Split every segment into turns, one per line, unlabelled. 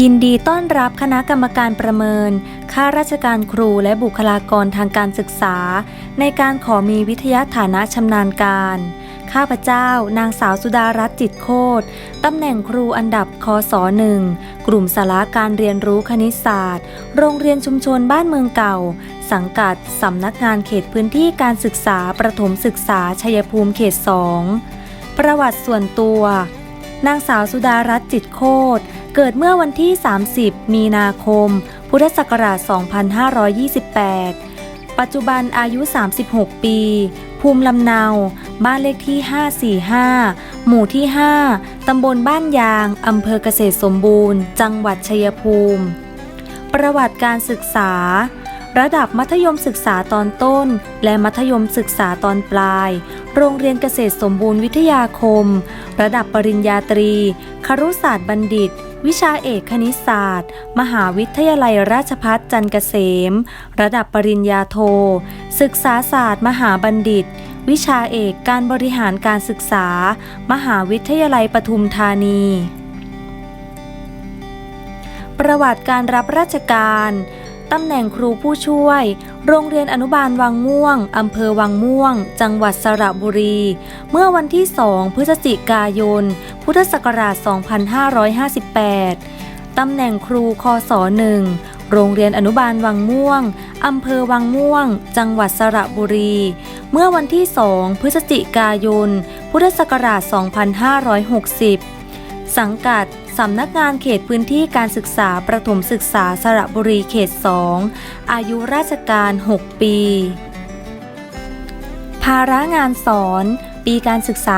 ยินดีต้อนรับคณะกรรมการประเมิน ข้าราชการครูและบุคลากรทางการศึกษา ในการขอมีวิทยาฐานะชำนาญการ ข้าพเจ้า นางสาวสุดารัตน์จิตโคตรตำแหน่งครูอันดับคศหนึ่งกลุ่มสาระการเรียนรู้คณิตศาสตร์ โรงเรียนชุมชนบ้านเมืองเก่า สังกัดสำนักงานเขตพื้นที่การศึกษาประถมศึกษาชัยภูมิเขต2ประวัติส่วนตัว นางสาวสุดารัตน์จิตโคตร เกิดเมื่อวันที่ 30 มีนาคม พุทธศักราช 2528 ปัจจุบันอายุ 36 ปี ภูมิลำเนา บ้านเลขที่ 545 หมู่ที่ 5 ตำบลบ้านยาง อำเภอเกษตรสมบูรณ์ จังหวัดชัยภูมิ ประวัติการศึกษา ระดับมัธยมศึกษาตอนต้น และมัธยมศึกษาตอนปลาย โรงเรียนเกษตรสมบูรณ์วิทยาคม ระดับปริญญาตรี ครุศาสตร์บัณฑิต วิชาเอกคณิตศาสตร์ มหาวิทยาลัยราชภัฏจันเกษม ระดับปริญญาโท ศึกษาศาสตร์ มหาบัณฑิต วิชาเอกการบริหารการศึกษา มหาวิทยาลัยปทุมธานีประวัติการรับราชการ ตำแหน่งครูผู้ช่วย โรงเรียนอนุบาลวังม่วง อำเภอวังม่วง จังหวัดสระบุรี เมื่อวันที่ 2 พฤศจิกายน พุทธศักราช 2558 ตำแหน่งครูคศ1โรงเรียนอนุบาลวังม่วง อำเภอวังม่วง จังหวัดสระบุรี เมื่อวันที่ 2 พฤศจิกายน พุทธศักราช 2560 สังกัด สำนักงานเขตพื้นที่การศึกษาประถมศึกษาสระบุรีเขต 2 อายุราชการ 6 ปี ภาระงานสอน ปีการศึกษา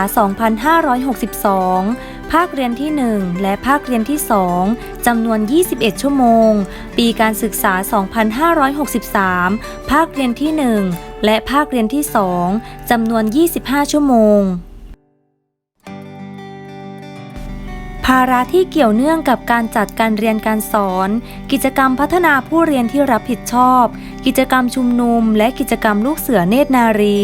2562ภาคเรียนที่ 1 และภาคเรียนที่ 2จำนวน 21 ชั่วโมง ปีการศึกษา 2563 ภาคเรียนที่ 1 และภาคเรียนที่ 2จำนวน 25 ชั่วโมง ภาระที่เกี่ยวเนื่องกับการจัดการเรียนการสอน กิจกรรมพัฒนาผู้เรียนที่รับผิดชอบ กิจกรรมชุมนุม และกิจกรรมลูกเสือเนตรนารี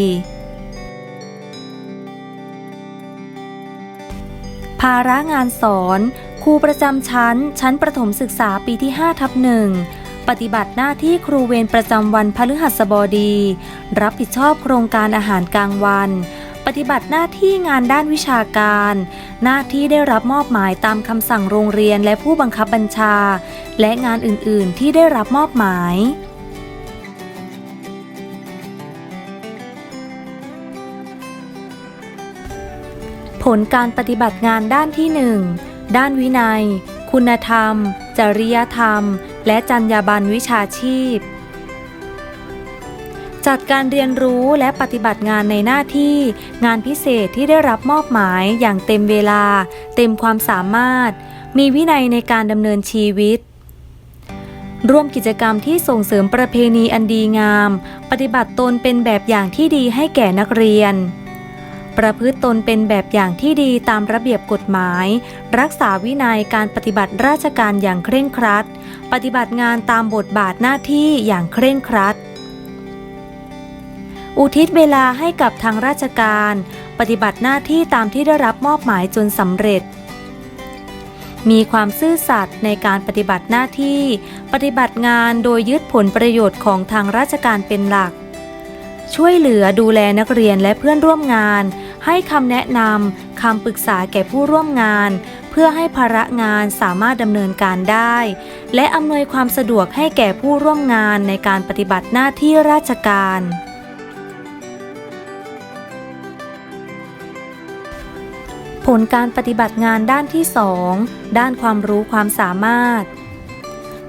ภาระงานสอนครูประจำชั้น ชั้นประถมศึกษาปีที่5ทับหนึ่งปฏิบัติหน้าที่ครูเวรประจำวันพฤหัสบดี รับผิดชอบโครงการอาหารกลางวัน ปฏิบัติหน้าที่งานด้านวิชาการ หน้าที่ได้รับมอบหมายตามคำสั่งโรงเรียนและผู้บังคับบัญชา และงานอื่น ๆ ที่ได้รับมอบหมาย ผลการปฏิบัติงานด้านที่ 1 ด้านวินัย คุณธรรม จริยธรรม และจรรยาบรรณวิชาชีพ จัดการเรียนรู้และปฏิบัติงานในหน้าที่ งานพิเศษที่ได้รับมอบหมายอย่างเต็มเวลา เต็มความสามารถ มีวินัยในการดำเนินชีวิต ร่วมกิจกรรมที่ส่งเสริมประเพณีอันดีงาม ปฏิบัติตนเป็นแบบอย่างที่ดีให้แก่นักเรียน ประพฤติตนเป็นแบบอย่างที่ดีตามระเบียบกฎหมาย รักษาวินัยการปฏิบัติราชการอย่างเคร่งครัด ปฏิบัติงานตามบทบาทหน้าที่อย่างเคร่งครัด อุทิศเวลาให้กับทางราชการ ปฏิบัติหน้าที่ตามที่ได้รับมอบหมายจนสำเร็จ มีความซื่อสัตย์ในการปฏิบัติหน้าที่ ปฏิบัติงานโดยยึดผลประโยชน์ของทางราชการเป็นหลัก ช่วยเหลือดูแลนักเรียนและเพื่อนร่วมงาน ให้คำแนะนำคำปรึกษาแก่ผู้ร่วมงาน เพื่อให้ภาระงานสามารถดำเนินการได้ และอำนวยความสะดวกให้แก่ผู้ร่วมงานในการปฏิบัติหน้าที่ราชการ ผลการปฏิบัติงานด้านที่ 2 ด้านความรู้ความสามารถ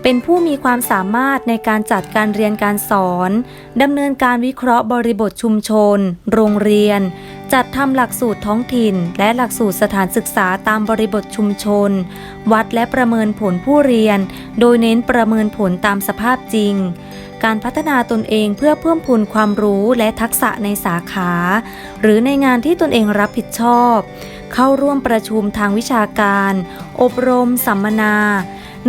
เป็นผู้มีความสามารถในการจัดการเรียนการสอนดำเนินการวิเคราะห์บริบทชุมชน โรงเรียน จัดทำหลักสูตรท้องถิ่น และหลักสูตรสถานศึกษาตามบริบทชุมชน วัดและประเมินผลผู้เรียน โดยเน้นประเมินผลตามสภาพจริง การพัฒนาตนเองเพื่อเพิ่มพูนความรู้และทักษะในสาขา หรือในงานที่ตนเองรับผิดชอบ เข้าร่วมประชุมทางวิชาการ อบรม สัมมนา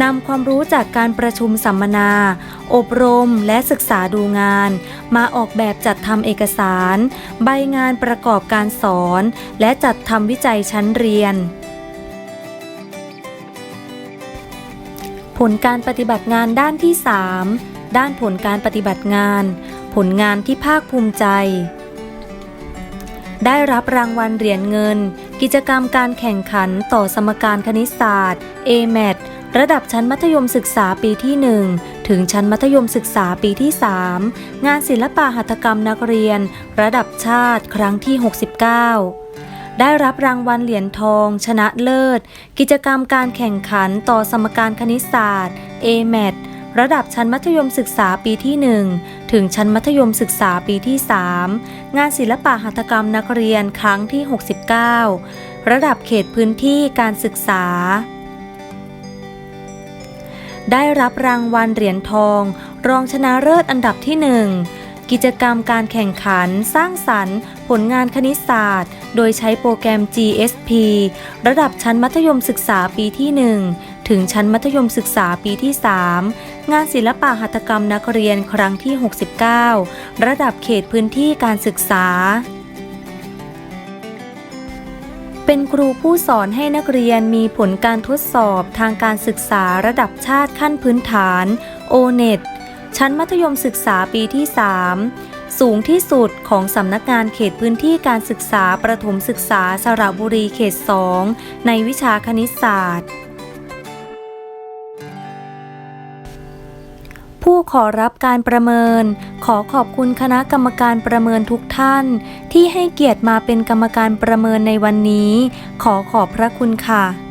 นำความรู้จากการประชุมสัมมนา อบรมและศึกษาดูงาน มาออกแบบจัดทำเอกสาร ใบงานประกอบการสอน และจัดทำวิจัยชั้นเรียน ผลการปฏิบัติงานด้านที่ 3 ด้านผลการปฏิบัติงาน ผลงานที่ภาคภูมิใจ ได้รับรางวัลเหรียญเงิน กิจกรรมการแข่งขันต่อสมการคณิตศาสตร์ AMAT ระดับชั้นมัธยมศึกษาปีที่ 1 ถึงชั้นมัธยมศึกษาปีที่ 3 งานศิลปะหัตถกรรมนักเรียน ระดับชาติครั้งที่ 69 ได้รับรางวัลเหรียญทอง ชนะเลิศ กิจกรรมการแข่งขันต่อสมการคณิตศาสตร์ AMAT ระดับชั้นมัธยมศึกษาปีที่ 1 ถึงชั้นมัธยมศึกษาปีที่ 3 งานศิลปะหัตถกรรมนักเรียนครั้งที่ 69 ระดับเขตพื้นที่การศึกษา ได้รับรางวัลเหรียญทอง รองชนะเลิศอันดับที่ 1 กิจกรรมการแข่งขัน สร้างสรรค์ ผลงานคณิตศาสตร์ โดยใช้โปรแกรม GSP ระดับชั้นมัธยมศึกษาปีที่ 1 ถึงชั้นมัธยมศึกษาปีที่ 3 งานศิลปะหัตถกรรมนักเรียนครั้งที่ 69 ระดับเขตพื้นที่การศึกษาเป็นครูผู้สอนให้นักเรียนมีผลการทดสอบทางการศึกษาระดับชาติขั้นพื้นฐาน O-NET ชั้นมัธยมศึกษาปีที่ 3 สูงที่สุดของสำนักงานเขตพื้นที่การศึกษาประถมศึกษาสระบุรีเขต 2 ในวิชาคณิตศาสตร์ ผู้ขอรับการประเมิน ขอขอบคุณคณะกรรมการประเมินทุกท่าน ที่ให้เกียรติมาเป็นกรรมการประเมินในวันนี้ ขอขอบพระคุณค่ะ